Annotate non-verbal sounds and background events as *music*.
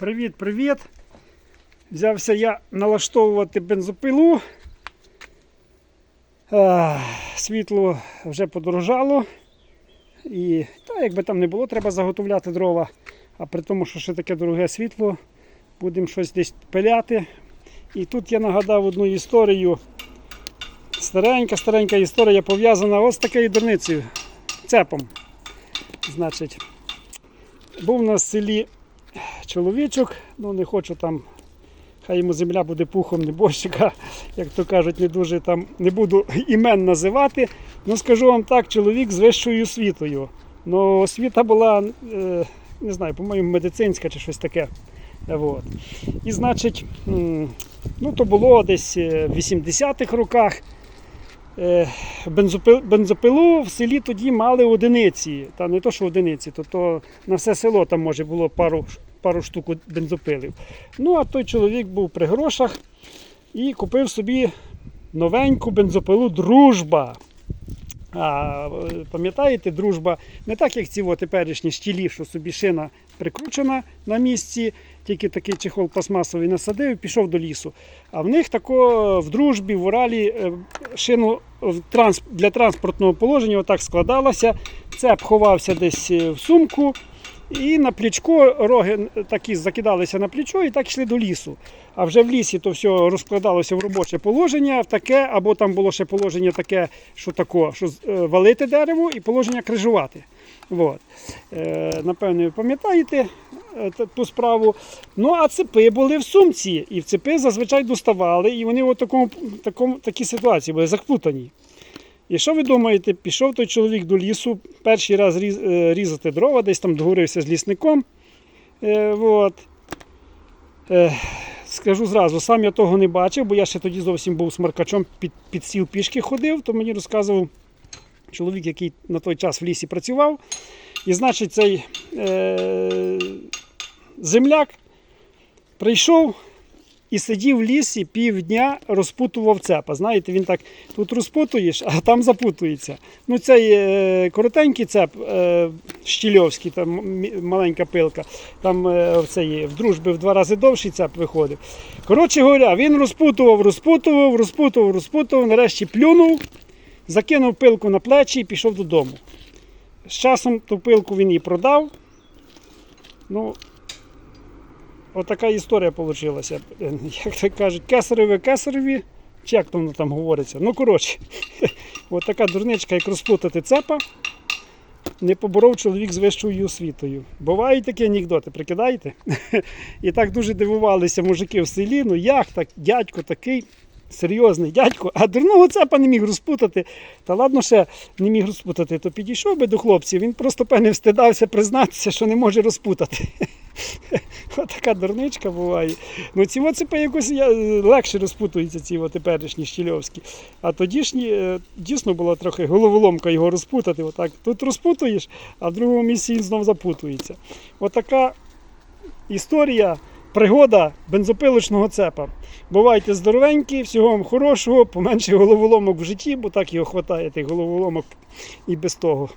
Привіт-привіт! Взявся я налаштовувати бензопилу. Світло вже подорожало. І та, якби там не було, треба заготовляти дрова. А при тому, що ще таке дороге світло, будемо щось десь пиляти. І тут я нагадав одну історію. Старенька, старенька історія пов'язана ось такою дурницею. Цепом. Значить, був в селі чоловічок, ну не хочу там, хай йому земля буде пухом небожчика, як то кажуть, не дуже там не буду імен називати. Ну скажу вам так, чоловік з вищою освітою. Ну, освіта була, е, не знаю, по-моєму, медицинська чи щось таке. Е, Вот. І значить, ну то було десь е, в 80-х роках. Е, бензопил- бензопилу в селі тоді мали одиниці. Та не то, що одиниці, то на все село там може було пару, пару штук бензопилів. Ну, а той чоловік був при грошах і купив собі новеньку бензопилу Дружба. А е, пам'ятаєте, дружба не так, як ці о, теперішні щілі, що собі шина прикручена на місці, тільки такий чехол пластмасовий насадив і пішов до лісу. А в них тако в дружбі, в Уралі е, шину транс, для транспортного положення отак складалася. Цеп ховався десь е, в сумку. І на плічко роги такі закидалися на плечо і так йшли до лісу. А вже в лісі то все розкладалося в робоче положення, в таке, або там було ще положення таке, що тако, що е, валити дерево і положення крижувати. От. Е, напевно, ви пам'ятаєте е, ту справу. Ну, а цепи були в сумці, і в цепи зазвичай доставали, і вони в такому, такому, такій ситуації були заплутані. І що ви думаєте, пішов той чоловік до лісу, перший раз е, різати дрова, десь там договорився з лісником. Е, от. Е, скажу зразу, сам я того не бачив, бо я ще тоді зовсім був смаркачом, під, під сіл пішки ходив, то мені розказував чоловік, який на той час в лісі працював. І значить, цей е, земляк прийшов і сидів в лісі півдня, розпутував цепа. Знаєте, він так тут розпутуєш, а там запутується. Ну, цей е, коротенький цеп, е, щільовський, там маленька пилка, там е, в, цей, в дружби в два рази довший цеп виходив. Коротше говоря, він розпутував, розпутував, розпутував, розпутував, нарешті плюнув, закинув пилку на плечі і пішов додому. З часом ту пилку він її продав. Ну, Отака історія вийшла. Як то кажуть, кесареві кесареві, чи як воно там говориться. Ну, коротше, *laughs* от така дурничка, як розплутати цепа, не поборов чоловік з вищою освітою. Бувають такі анекдоти, прикидаєте? *laughs* І так дуже дивувалися мужики в селі. Ну як так, дядько такий. Серйозний дядько, а дурного цепа не міг розпутати. Та ладно, ще не міг розпутати, то підійшов би до хлопців, він просто певне встидався признатися, що не може розпутати. *laughs* *laughs* Отака дурничка буває. Ну ці оцепи якось я, легше розпутуються, ці теперішні щільовські. А тодішні е, дійсно була трохи головоломка його розпутати. Отак. Тут розпутуєш, а в другому місці він знов запутується. Отака історія, пригода бензопилочного цепа. Бувайте здоровенькі, всього вам хорошого, поменше головоломок в житті, бо так його хватає, тих головоломок і без того.